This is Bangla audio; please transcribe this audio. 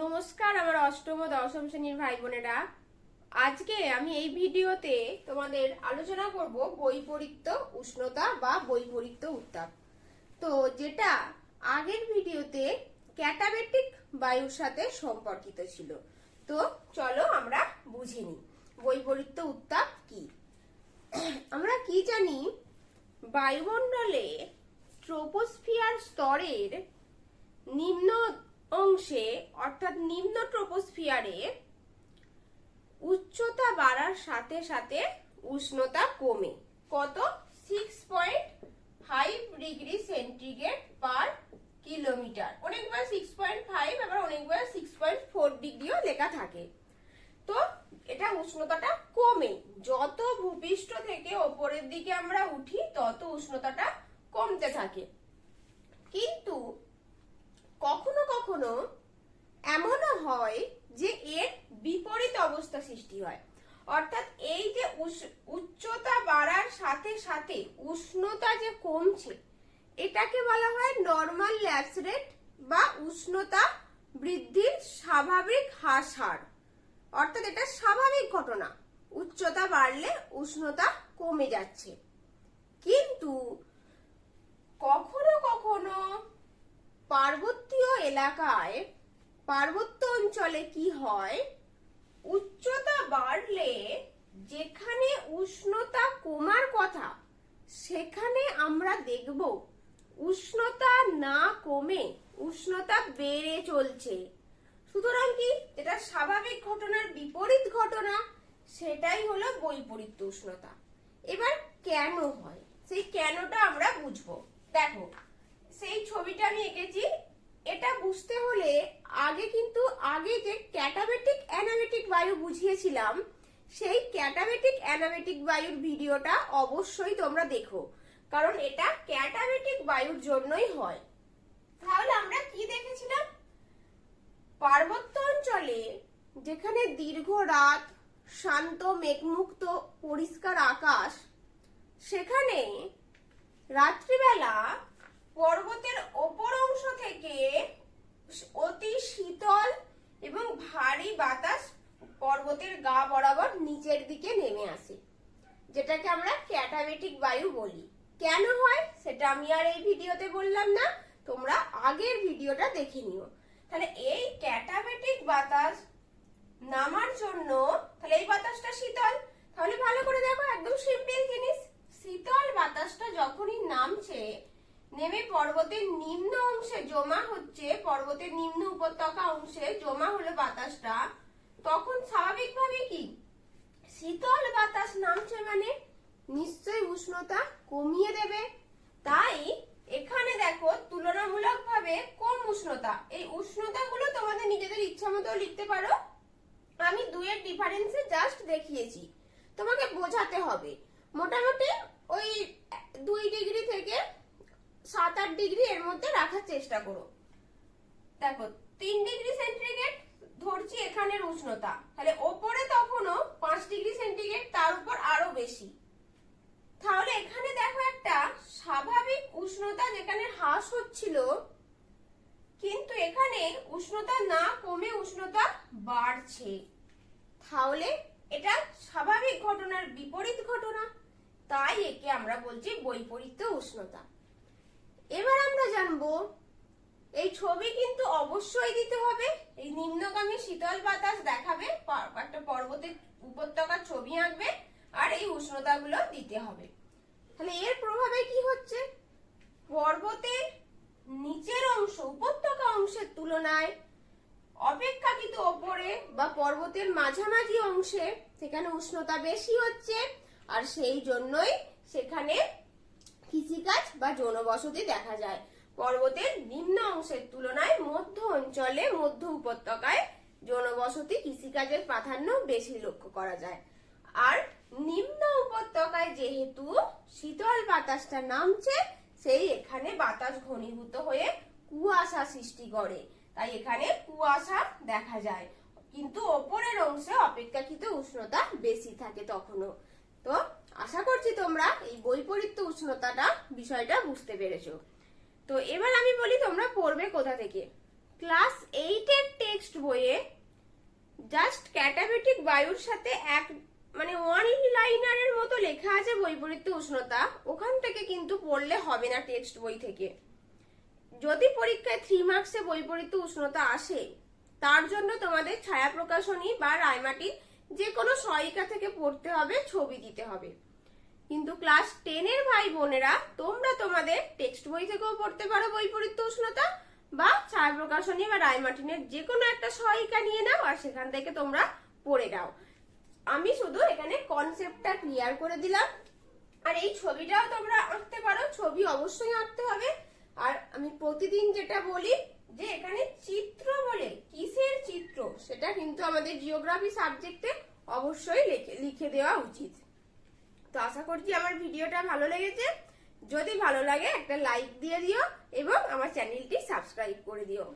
নমস্কার আমার অষ্টম ও দশম শ্রেণির ভাই বোনেরা। আজকে আমি এই ভিডিওতে তোমাদের আলোচনা করব বৈপরীত্য উষ্ণতা বা বৈপরীত্য উত্তাপ। তো যেটা আগের ভিডিওতে ক্যাটাবেটিক বায়ুর সাথে সম্পর্কিত ছিল। তো চলো আমরা বুঝে নিই বৈপরীত্য উত্তাপ কি। আমরা কি জানি, বায়ুমণ্ডলে ট্রোপোস্ফিয়ার স্তরের নিম্ন অংশে, অর্থাৎ নিম্ন ট্রোপোস্ফিয়ারে উচ্চতা বাড়ার সাথে সাথে উষ্ণতা কমে। কত? Six point five degree centigrade per kilometre অনেকবার সিক্স পয়েন্ট ফাইভ আবার অনেকবার সিক্স পয়েন্ট ফোর ডিগ্রিও লেখা থাকে। তো এটা উষ্ণতাটা কমে। যত ভূপৃষ্ঠ থেকে ওপরের দিকে আমরা উঠি, তত উষ্ণতাটা কমতে থাকে। কিন্তু কখনো কখনো এমনও হয় যে এর বিপরীত অবস্থা সৃষ্টি হয়। অর্থাৎ এই যে উচ্চতা বাড়ার সাথে সাথে উষ্ণতা যে কমছে, এটাকে বলা হয় নর্মাল ল্যাপস রেট বা উষ্ণতা বৃদ্ধির স্বাভাবিক হ্রাস হার অর্থাৎ এটা স্বাভাবিক ঘটনা, উচ্চতা বাড়লে উষ্ণতা কমে যাচ্ছে। কিন্তু কখনো কখনো পার্বতীয় এলাকায় পার্বত্য অঞ্চলে কি হয়? উচ্চতা বাড়লে যেখানে উষ্ণতা কমার কথা, সেখানে আমরা দেখব উষ্ণতা না কমে উষ্ণতা বেড়ে চলছে। সুতরাং কি যেটা স্বাভাবিক ঘটনার বিপরীত ঘটনা? সেটাই হলো বৈপরীত্য উষ্ণতা। এবার কেন হয়? সেই কেনটা আমরা বুঝব। দেখো সেই ছবিটা আমি এঁকেছি। এটা বুঝতে হলে আগে কিন্তু আগে যে ক্যাটাবেটিক অ্যানাবেটিক বায়ু বুঝিয়েছিলাম, সেই ক্যাটাবেটিক অ্যানাবেটিক বায়ুর ভিডিওটা অবশ্যই তোমরা দেখো, কারণ এটা ক্যাটাবেটিক বায়ুর জন্যই হয়। তাহলে আমরা কি দেখেছিলাম? পার্বত্য অঞ্চলে যেখানে দীর্ঘ রাত শান্ত, মেঘমুক্ত, পরিষ্কার আকাশ, সেখানে রাত্রিবেলা পর্বতের ওপর অংশ থেকে অতি শীতল এবং ভারী বাতাস পর্বতের গা বরাবর নিচের দিকে নেমে আসে যেটাকে আমরা ক্যাটাবেটিক বায়ু বলি। কেন হয়? সেটা আমি আর এই ভিডিওতে বললাম না। তোমরা আগের ভিডিওটা দেখে নিও। তাহলে এই ক্যাটাবেটিক বাতাস নামার জন্য, তাহলে এই বাতাসটা শীতল। তাহলে ভালো করে দেখো, একদম সিম্পল জিনিস। শীতল বাতাসটা যখনই নামছে, নেমে পর্বতের নিম্ন অংশে জমা হচ্ছে, পর্বতের নিম্ন উপত্যকা অংশে জমা হলো বাতাসটা, তখন স্বাভাবিকভাবে কি? শীতল বাতাস নামছে মানে নিশ্চয়ই উষ্ণতা কমিয়ে দেবে। তাই এখানে দেখো তুলনামূলকভাবে কম উষ্ণতা। এই উষ্ণতাগুলো তোমাদের নিজেদের ইচ্ছা মতো লিখতে পারো। আমি দুয়ের ডিফারেন্সে জাস্ট দেখিয়েছি। তোমাকে বোঝাতে হবে। মোটামুটি ওই দুই ডিগ্রি থেকে সাত, আট ডিগ্রি এর মধ্যে রাখার চেষ্টা করো। দেখো, তিন ডিগ্রি সেন্টিগ্রেড ধরছি এখানের উষ্ণতা। তাহলে ওপরে তখনও পাঁচ ডিগ্রি সেন্টিগ্রেড তার উপর আরও বেশি তাহলে এখানে দেখো একটা স্বাভাবিক উষ্ণতা যেখানে হ্রাস হচ্ছিল কিন্তু এখানে উষ্ণতা না কমে উষ্ণতা বাড়ছে। তাহলে এটা স্বাভাবিক ঘটনার বিপরীত ঘটনা। তাই একে আমরা বলছি বৈপরীত্য উষ্ণতা। এবার আমরা জানব, এই ছবি কিন্তু অবশ্যই দিতে হবে। এই নিম্নগামী শীতল বাতাস দেখাবে একটা পর্বতের উপত্যকার ছবি আঁকবে, আর এই উষ্ণতাগুলো দিতে হবে। তাহলে এর প্রভাবে কি হচ্ছে? পর্বতের নিচের অংশ, উপত্যকা অংশের তুলনায় অপেক্ষাকৃত ওপরে। বা পর্বতের মাঝামাঝি অংশে সেখানে উষ্ণতা বেশি হচ্ছে, আর সেই জন্যই সেখানে কৃষিকাজ বা জনবসতি দেখা যায়। পর্বতের নিম্ন অংশের তুলনায় মধ্য অঞ্চলে মধ্য উপত্যকায় জনবসতি কৃষিকাজের প্রাধান্য বেশি লক্ষ্য করা যায়। আর নিম্ন উপত্যকায় যেহেতু শীতল বাতাসটা নামছে, সেই এখানে বাতাস ঘনীভূত হয়ে কুয়াশা সৃষ্টি করে। তাই এখানে কুয়াশা দেখা যায়। কিন্তু ওপরের অংশে অপেক্ষাকৃত উষ্ণতা বেশি থাকে তখনও। তো আশা করছি তোমরা এই বৈপরীত্য উষ্ণতাটা বিষয়টা বুঝতে পেরেছ। তো এবার আমি বলি তোমরা পড়বে কোথা থেকে। ক্লাস এইটের টেক্সট বই জাস্ট ক্যাটাবেটিক বায়ুর সাথে এক মানে ওয়ান লাইনারের মতো লেখা আছে বৈপরীত্য উষ্ণতা। ওখান থেকে কিন্তু পড়লে হবে না টেক্সট বই থেকে। যদি পরীক্ষায় থ্রি মার্কসে বৈপরীত্য উষ্ণতা আসে, তার জন্য তোমাদের ছায়া প্রকাশনী বা রায়মাটি যে কোনো সহায়িকা থেকে পড়তে হবে, ছবি দিতে হবে। কিন্তু ক্লাস টেনের ভাই বোনেরা, তোমরা তোমাদের টেক্সট বই থেকেও পড়তে পারো বৈপরীত্য উষ্ণতা বা ছায়া প্রকাশনী বা রায়মাটিনের যে কোনো একটা সহায়িকা নিয়ে নাও আর সেখান থেকে তোমরা পড়ে নাও। আমি শুধু এখানে কনসেপ্টটা ক্লিয়ার করে দিলাম। আর এই ছবিটাও তোমরা আঁকতে পারো, ছবি অবশ্যই আঁকতে হবে। আর আমি প্রতিদিন যেটা বলি যে এখানে চিত্র বলে, কিসের চিত্র, সেটা কিন্তু আমাদের জিওগ্রাফি সাবজেক্টে অবশ্যই লিখে- দেওয়া উচিত। তো আশা করছি আমার ভিডিওটা ভালো লেগেছে। যদি ভালো লাগে একটা লাইক দিয়ে দিও এবং আমার চ্যানেলটি সাবস্ক্রাইব করে দিও।